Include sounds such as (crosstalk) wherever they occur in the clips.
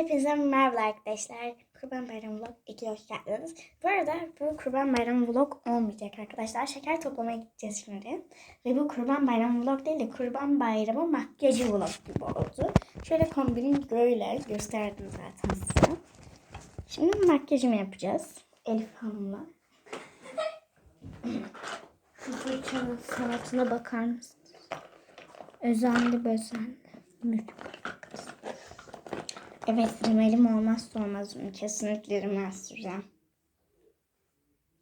Hepinize merhaba arkadaşlar. Kurban Bayramı Vlog 2'ye hoş geldiniz. Bu arada bu Kurban Bayramı Vlog olmayacak arkadaşlar. Şeker toplamaya gideceğiz şimdi. Ve bu Kurban Bayramı Vlog değil de Kurban Bayramı makyajı vlog gibi oldu. Şöyle kombinim böyle gösterdim zaten size. Şimdi makyajımı yapacağız. Elif Hanım'la. Şu fırçanın sanatına bakar mısınız? Özendi bezendi. Mükemmel. Evet rimelim olmazsa olmazım. Kesinlikle rimel süreceğim.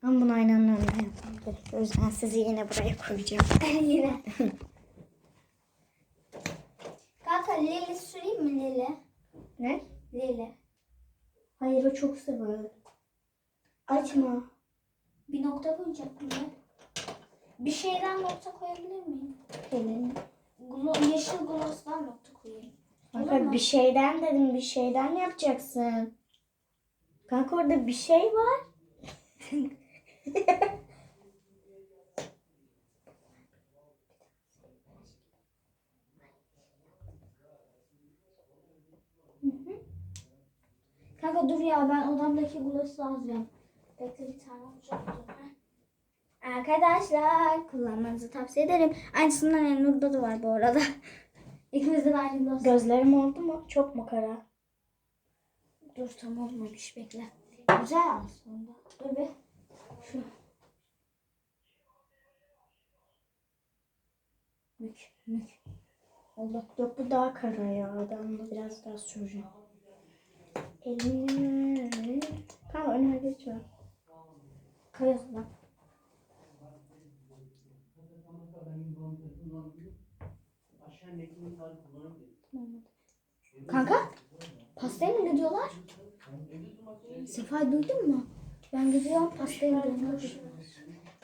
Ama bunu aynı anda önüne yapmam gerekiyor. O yüzden sizi yine buraya koyacağım. (laughs) Yine. Kanka Lili süreyim mi Lili? ne? Lili. Hayır o çok sıvı. Açma. Bir nokta koyacaktım ben. Bir şeyden nokta koyabilir miyim? Elini. Glo yeşil gloss'tan nokta koyayım. Kanka bir şeyden dedim bir şeyden yapacaksın. Kanka orada bir şey var. Kanka dur ya ben odamdaki gloss'u alacağım. Bekle bir tane olacak. dur, ha. Arkadaşlar kullanmanızı tavsiye ederim. Aynısından Elnur'da da var bu arada. İkimizde de aynı gloss. Gözlerim oldu mu? Çok mu kara? Dur tam olmamış bekle. Güzel aslında. Dur bir. Şu. Mük mük. Allah yok bu daha kara ya. Ben biraz daha süreceğim. Elini... Tamam önüme geçme. Kayıyorsun bak. Kanka pastaya mı gidiyorlar? Sefa duydun mu? Ben gidiyorum pastaya gidiyorum.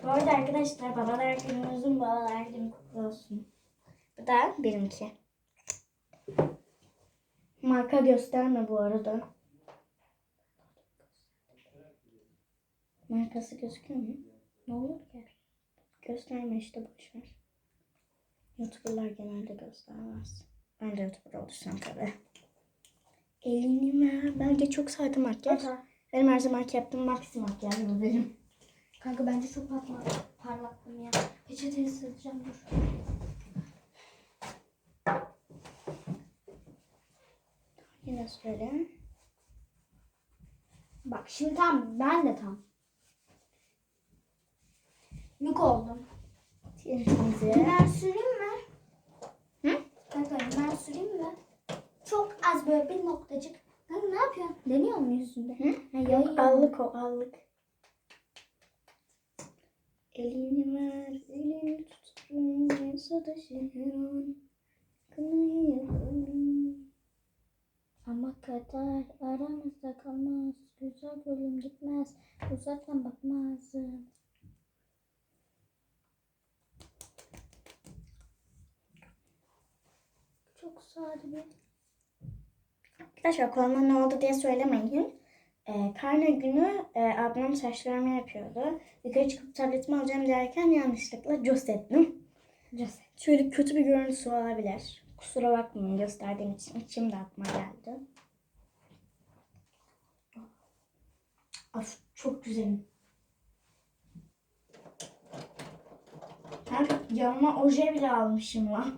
Bu arada arkadaşlar babalar gününüzün babalar günü kutlu olsun. Bu da benimki. Marka gösterme bu arada. Markası gözüküyor mu? Ne olur ki? Gösterme işte boşver. Youtuberlar genelde göstermez. Ben de Youtuber olursam tabii. Elini Bence çok sade makyaj. Kanka, Benim her zamanki yaptığım maxi makyaj bu benim. kanka bence çok parlak, parlaklım ya. Peçeteyi sıracağım dur. Yine söyle. Bak şimdi tam ben de tam. Mük oldum. Tintimizi. Ben süreyim mi? Hı? Kanka ben süreyim mi? Böyle bir noktacık. Kanka ne yapıyorsun? Deniyor mu yüzünde? Hı? Ha, yok allık o allık. Elini ver, elini sadaşırım. Kınayı yakarım. Ama kadar aramızda kalmaz. Güzel bölüm gitmez. Uzaktan bakmazdım. Çok sade bir. Arkadaşlar koluma ne oldu diye söylemeyin. Ee, karne günü e, ablam saçlarımı yapıyordu. Yukarı çıkıp tabletimi alacağım derken yanlışlıkla cos ettim. Ceset. Şöyle kötü bir görüntüsü olabilir. Kusura bakmayın gösterdiğim için. İçim de aklıma geldi. Of çok güzelim. Kanka yanıma oje bile almışım lan.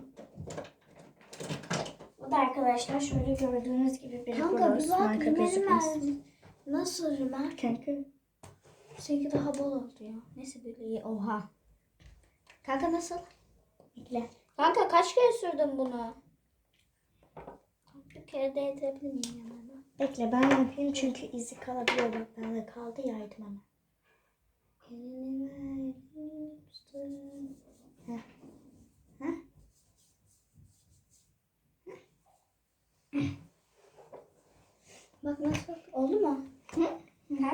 Bu da arkadaşlar şöyle gördüğünüz gibi bir Kanka bir bak var. Nasıl rimel? Kanka. Seninki daha bol oldu ya. Neyse böyle. Oha. Kanka nasıl? Bekle. Kanka kaç kere sürdün bunu? Bir kere de yetebilir miyim yanına? Bekle ben yapayım çünkü izi kalabiliyor. Bak bende kaldı yaydım hemen. Elini ver, elini tutun. Heh. Heh. Bak nasıl? Oldu mu? Hı?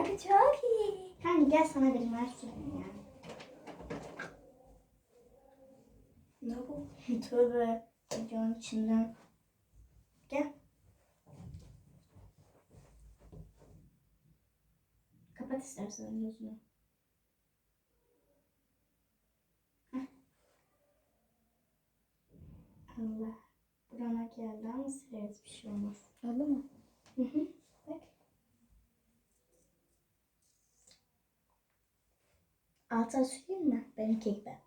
Kanka çok iyi. Kanka gel sana bir süreyim yani. Ne bu? (laughs) Tövbe. Videonun içinden. Gel. Kapat istersen gözünü. Allah. Burana geldi ama sileriz bir şey olmaz. Oldu mu? Hı hı. Alta süreyim mi? Benimki gibi.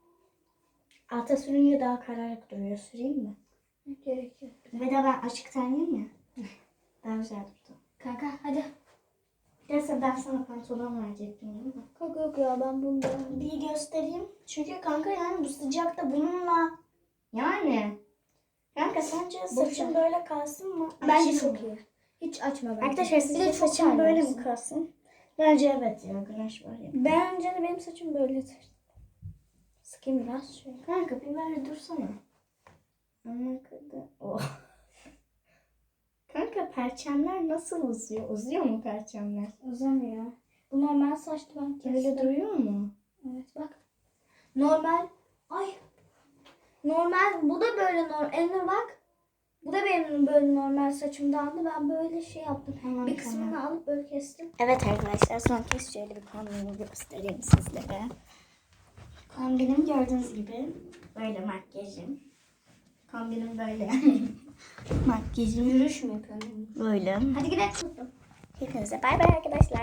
Alta sürünce daha kararık duruyor. Süreyim mi? Gerek yok. Ve de ben açık tenliyim ya. (laughs) Daha güzel durdu. Kanka hadi. Neyse ben sana pantolon verecektim mi? Kanka yok ya ben bunda. Bir göstereyim. Çünkü kanka yani bu sıcakta bununla yani. Kanka sence saçın ver. böyle kalsın mı? Bence çok iyi. Hiç açma bence. Arkadaşlar sizce saçım böyle mi kalsın? Bence evet ya güneş var ya. Bence de benim saçım böyledir. Sıkayım biraz şöyle. Kanka bir böyle dursana. Ama kadar. Oh. Kanka perçemler nasıl uzuyor? Uzuyor mu perçemler? Uzamıyor. Bu normal saçtı ben kestim. Öyle duruyor mu? Evet bak. Normal. Ay. Normal. Bu da böyle normal. Elnur bak. Bu da benim böyle normal saçımdandı. Ben böyle şey yaptım. Tamam, bir kısmını tamam. alıp böyle kestim. Evet arkadaşlar son kez şöyle bir kombinimi göstereyim sizlere. Kombinim gördüğünüz gibi böyle makyajım. Kombinim böyle. makyajım Yürüyüş mü yapıyorum? böyle. Hadi gidelim. Hepinize bay bay arkadaşlar.